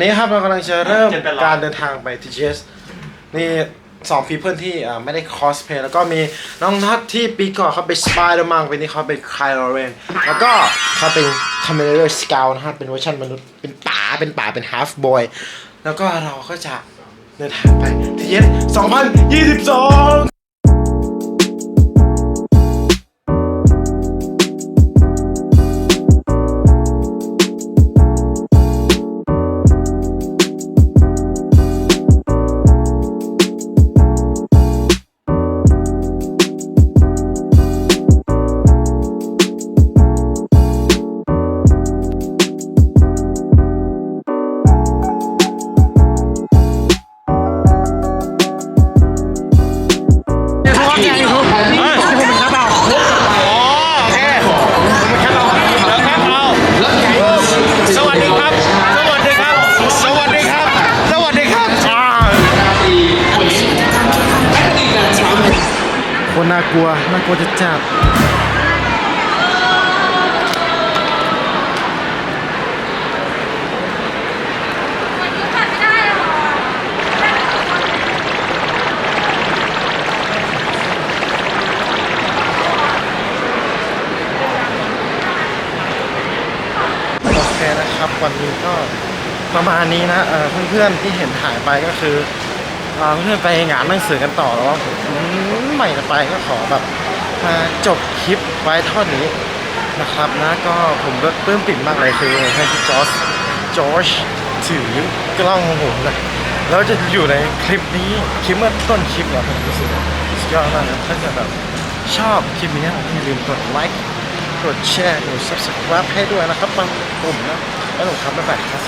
นี้ครับเรากำลังจะเริ่มการเดินทางไป TGS นี่สองพีเพื่อนที่อ่าไม่ได้คอสเพลย์แล้วก็มีน้องนัทที่ปีก่อนเขาเป็นสไปเดอร์มันปีนี้เขาเป็นไคลโรเรนแล้วก็เขาเป็นคอมเมดี้สกาวนะฮะเป็นเวอร์ชันมนุษย์เป็นป่าเป็นป่าเป็นฮาฟบอยแล้วก็เราก็จะเดินทางไป TGS 2022 คนน่ากลัว น่ากลัวจะจัดโอเคนะครับวันนี้ก็ประมาณนี้นะเพื่อนๆที่เห็นหายไปก็คือเอ่อเพื่อนๆไปงานหนังสือกันต่อแล้วว่าผม ไม่จะไปก็ขอแบบมาจบคลิปไว้เท่านี้นะครับนะก็ผมก็ปลื้มปิ่มมากเลยคือให้พี่จอร์จจอร์จถือกล้องของผมนะแล้วจะอยู่ในคลิปนี้คลิปเมื่อต้นคลิปเหรอผมรู้สึกว่าสุดยอดมากนะถ้าเกิดแบบชอบคลิปนี้อย่าลืมกดไลค์กดแชร์กด subscribe ให้ด้วยนะครับบางปุ่มนะแล้วผมทำไม่ไปครับ